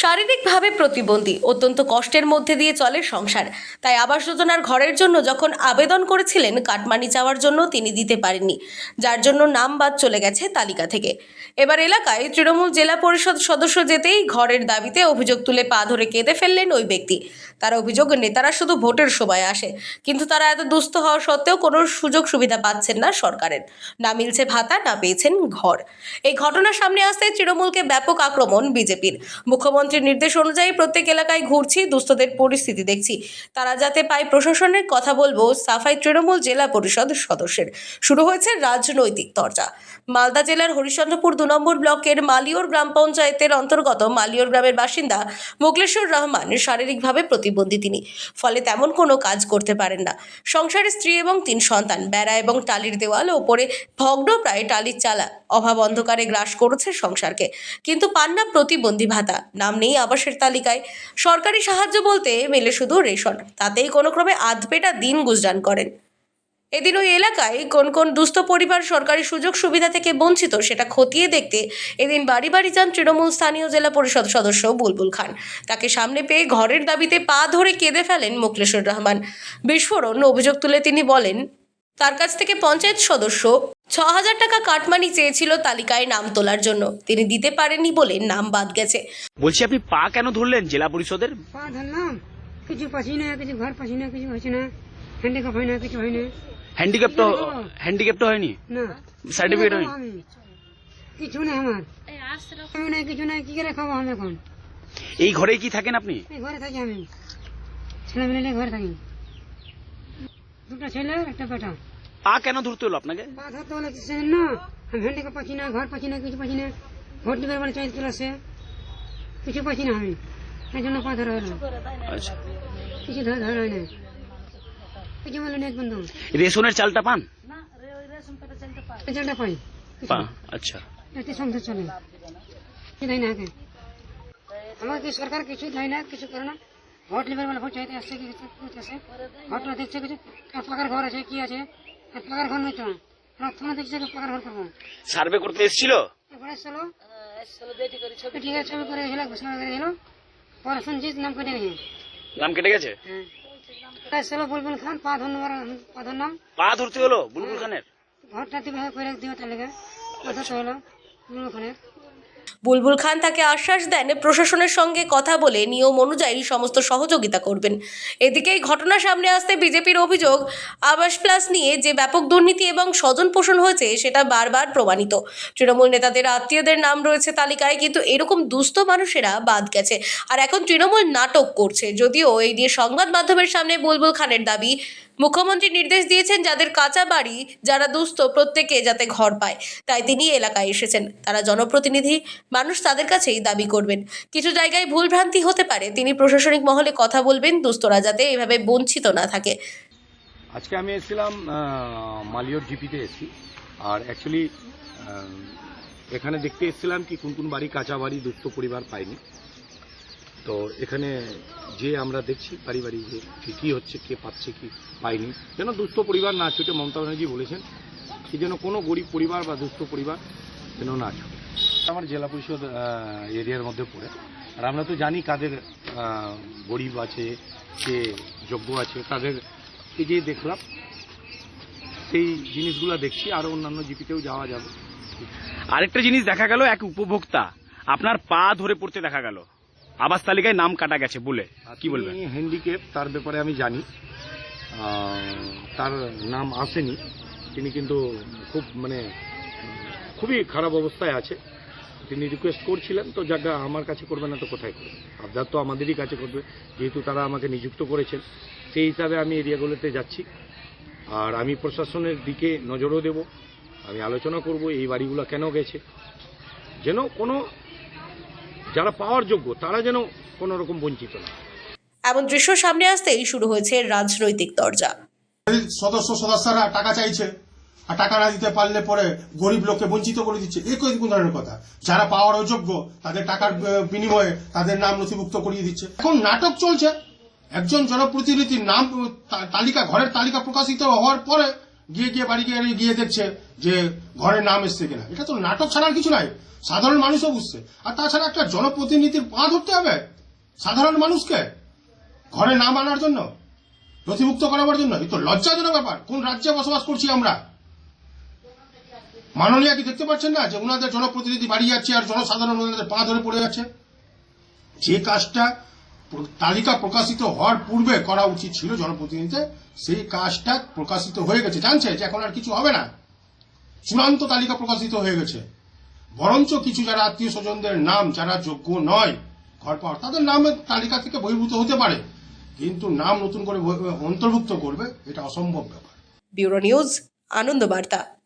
শারীরিকভাবে প্রতিবন্ধী। অত্যন্ত কষ্টের মধ্যে দিয়ে চলে সংসার। তাই আবাস যোজনার ঘরের জন্য যখন আবেদন করেছিলেন, কাটমানি চাওয়ার জন্য তিনি দিতে পারেননি, যার জন্য নাম বাদ চলে গেছে তালিকা থেকে। এবার এলাকায় তৃণমূল জেলা পরিষদ সদস্য যেতেই ঘরের দাবিতে অভিযোগ তুলে পা ধরে কেঁদে ফেললেন ওই ব্যক্তি। তার অভিযোগ, নেতারা শুধু ভোটের সময় আসে, কিন্তু তারা এত দুস্থ হওয়া সত্ত্বেও কোনো সুযোগ সুবিধা পাচ্ছেন না সরকারের। না মিলছে ভাতা, না পেয়েছেন ঘর। এই ঘটনা সামনে আসতে তৃণমূলকে ব্যাপক আক্রমণ বিজেপির। মুখ্যমন্ত্রীর নির্দেশ অনুযায়ী প্রত্যেক এলাকায় ঘুরছি, দুস্থদের পরিস্থিতি দেখছি। তারা যাতে পায় প্রশাসনের কথা বলব, সাফাই তৃণমূল জেলা পরিষদ সদস্যের। শুরু হয়েছে রাজনৈতিক চর্চা মালদা জেলার হরিশ্চন্দ্রপুর দু নম্বর ব্লকের মালিয়র গ্রাম পঞ্চায়েতের অন্তর্গত মালিয়র গ্রামের বাসিন্দা মোকলেশ্বর রহমান শারীরিকভাবে প্রতিবন্ধী তিনি। ফলে তেমন কোনো কাজ করতে পারেন না। সংসারে স্ত্রী এবং তিন সন্তান, বেড়া এবং টালির দেওয়াল ওপরে ভগ্ন প্রায় টালির চালা। অভাব অন্ধকারে গ্রাস করেছে সংসারকে। কিন্তু পান না প্রতিবন্ধী ভাতা। নাম নেই আবাসের তালিকায়। সরকারি সাহায্য বলতে মেলে শুধু রেশন, তাতেই কোনো ক্রমে আধপেটা দিন গুজরান করেন। এদিন ওই এলাকায় কোন কোন দুস্থ পরিবার সরকারি সুযোগ সুবিধা থেকে বঞ্চিত সেটা খতিয়ে দেখতে এদিন বাড়ি বাড়ি যান তৃণমূল স্থানীয় জেলা পরিষদ সদস্য বুলবুল খান। তাকে সামনে পেয়ে ঘরের দাবিতে পা ধরে কেঁদে ফেলেন মোকলেশ্বর রহমান। বিস্ফোরণ অভিযোগ তুলে তিনি বলেন, তার কাছ থেকে পঞ্চায়েত সদস্য ছ হাজার টাকা কাটমানি চেয়েছিল তালিকায় নাম তোলার জন্য। তিনি দিতে পারেননি বলে নাম বাদ গেছে। বলছি আপনি পা কেন ধরলেন জেলা পরিষদের? পা ধরলাম। কিছু পাচ্ছি না কিছু ঘর পাচ্ছি না কিছু হচ্ছে না। হ্যান্ডিক্যাপ হয় না কিছু হয় না। হ্যান্ডিক্যাপ তো হ্যান্ডিক্যাপ তো হয়নি? না। সার্টিফিকেট হয়নি? কিছু নেই আমার। আমি নাই কিছু নাই কি করে খাব আমি এখন? এই ঘরেই কি থাকেন আপনি? এই ঘরে থাকি আমি। ছেলে মেলে ঘরে থাকি। দুটো ছেলে একটা বেটা। পা কেন ধরতে হলো আপনাকে? পা ধরতে হলে কিছু না? আমি হ্যান্ডিক্যাপ পাচ্ছি না ঘর পাচ্ছি না কিছু পাচ্ছি না। ভোট দিবার মানে চাই তুলেছে কিছু পাচ্ছি না আমি। এই জন্য পা ধরা হলো। আচ্ছা। কিছু ধরা ধরা হয় না কিছু বলে নেই বন্ধু। রেশনের চালটা পান? রেজাল্টটা পাই। আচ্ছা। এতে সংসার চলে। কি দেয় না আগে। আমাকে সরকার কিছু দেয় না কিছু করে না। ভোট নেবার বেলা ভোট চাইতে আসছে কি কিছু আসে। ভোট না দেখছে কিছু। পাকার ঘর আছে কি আছে? পাকার ঘর নয় তো? আর তোমার পাকার ঘর করব। সার্ভে করতে এসেছিল? এবারে চলো ঠিক আছে ছবি করে গেল ঘোষণা করে গেল পরে শুনছি নাম কেটে গেছে। নাম কেটে গেছে? হ্যাঁ। চলো বুলবুল খান পা ধন্যবাদ পা ধরলাম পা ধরতে হলো বুলবুল খানের? ঘরটা দিবে করে দিও তাহলে। কথা হলো বুলবুল খানের। বুলবুল খান তাকে আশ্বাস দেন, প্রশাসনের সঙ্গে কথা বলে নিয়ম অনুযায়ী সমস্ত সহযোগিতা করবেন। এদিকে এই ঘটনা সামনে আসতে বিজেপির অভিযোগ, আবাস প্লাস নিয়ে যে ব্যাপক দুর্নীতি এবং স্বজন পোষণ হয়েছে, সেটা বারবার প্রমাণিত। তৃণমূল নেতাদের আত্মীয়দের নাম রয়েছে তালিকায়, কিন্তু এরকম দুস্থ মানুষেরা বাদ গেছে। আর এখন তৃণমূল নাটক করছে, যদিও এই নিয়ে সংবাদ মাধ্যমের সামনে বুলবুল খানের দাবি মুখ্যমন্ত্রী নির্দেশ দিয়েছেন যাদের কাঁচা বাড়ি, যারা দুস্থ, প্রত্যেকে যাতে ঘর পায়। তাই তিনি এলাকায় এসেছেন। তারা জনপ্রতিনিধি, মানুষ তাদের কাছেই দাবি করবেন। কিছু জায়গায় ভুলভ্রান্তি হতে পারে। তিনি প্রশাসনিক মহলে কথা বলবেন, দুস্থরা যাতে এভাবে বঞ্চিত না থাকে। আজকে আমি এসেছিলাম মালিয়র জিপিতে এসেছি। আর অ্যাকচুয়ালি এখানে দেখতে এসেছিলাম কি, কোন কোন বাড়ি কাঁচা বাড়ি, দুস্থ পরিবার পায়নি। তো এখানে যে আমরা দেখছি বাড়ি বাড়ি যে কি কী হচ্ছে কে পাচ্ছে কি পায়নি। যেন দুস্থ পরিবার না ছুটে মমতা ব্যানার্জি বলেছেন কি যেন কোনো গরিব পরিবার বা দুস্থ পরিবার যেন না ছুটে। আমার জেলা পরিষদ এরিয়ার মধ্যে পড়ে। আর আমরা তো জানি কাদের গরিব আছে কে যোগ্য আছে তাদের এই যে দেখলাম সেই জিনিসগুলো দেখছি আরও অন্যান্য জিপিতেও যাওয়া যাবে। আরেকটা জিনিস দেখা গেল এক উপভোক্তা। আপনার পা ধরে পড়তে দেখা গেল। আবাস তালিকায় নাম কাটা গেছে বলে। কি বলবেন? হ্যান্ডিক্যাপ তার ব্যাপারে আমি জানি। তার নাম আসেনি। তিনি কিন্তু খুব মানে খুবই খারাপ অবস্থায় আছে। তিনি রিকোয়েস্ট করছিলেন তো জায়গা আমার কাছে করবে না তো কোথায় করবে? আবদার তো আমাদেরই কাছে করবে। যেহেতু তারা আমাকে নিযুক্ত করেছেন সেই হিসাবে আমি এরিয়াগুলোতে যাচ্ছি। আর আমি প্রশাসনের দিকে নজরও দেব। আমি আলোচনা করব এই বাড়িগুলো কেন গেছে। যেন কোনো যারা পাওয়ার যোগ্য তারা যেন কোনো রকম বঞ্চিত না এমন দৃশ্য সামনে আসতেই শুরু হয়েছে রাজনৈতিক দরজা সদস্য সদস্যরা টাকা চাইছে আর টাকা না দিতে পারলে পরে গরিব লোককে বঞ্চিত করে দিচ্ছে। এই কোন ধরনের কথা? যারা পাওয়ার অযোগ্য তাদের টাকার বিনিময়ে তাদের নাম নথিভুক্ত করিয়ে দিচ্ছে। এখন নাটক চলছে। একজন জনপ্রতিনিধির নাম তালিকা ঘরের তালিকা প্রকাশিত হওয়ার পরে গিয়ে গিয়ে বাড়ি গিয়ে গিয়ে দেখছে যে ঘরের নাম এসছে কিনা। এটা তো নাটক ছাড়ার কিছু নাই। সাধারণ মানুষও বুঝছে। আর তাছাড়া একটা জনপ্রতিনিধির পা ধরতে হবে সাধারণ মানুষকে ঘরে নাম আনার জন্য, নথিভুক্ত করাবার জন্য। এই তো লজ্জাজনক ব্যাপার, কোন রাজ্যে বসবাস করছি আমরা? মাননীয় কি দেখতে পাচ্ছেন না যে ওনাদের জনপ্রতিনিধি বাড়ি যাচ্ছে আর জনসাধারণ ওনাদের পা ধরে পড়ে যাচ্ছে? যে কাজটা তালিকা প্রকাশিত হওয়ার পূর্বে করা উচিত ছিল জনপ্রতিনিধিতে সেই কাজটা প্রকাশিত হয়ে গেছে। জানছে যে এখন আর কিছু হবে না। চূড়ান্ত তালিকা প্রকাশিত হয়ে গেছে। বরঞ্চ কিছু যারা আত্মীয় স্বজনদের নাম যারা যোগ্য নয় ঘর পাওয়ার তাদের নামের তালিকা থেকে বহির্ভূত হতে পারে। কিন্তু নাম নতুন করে অন্তর্ভুক্ত করবে, এটা অসম্ভব ব্যাপার। ব্যুরো নিউজ আনন্দ বার্তা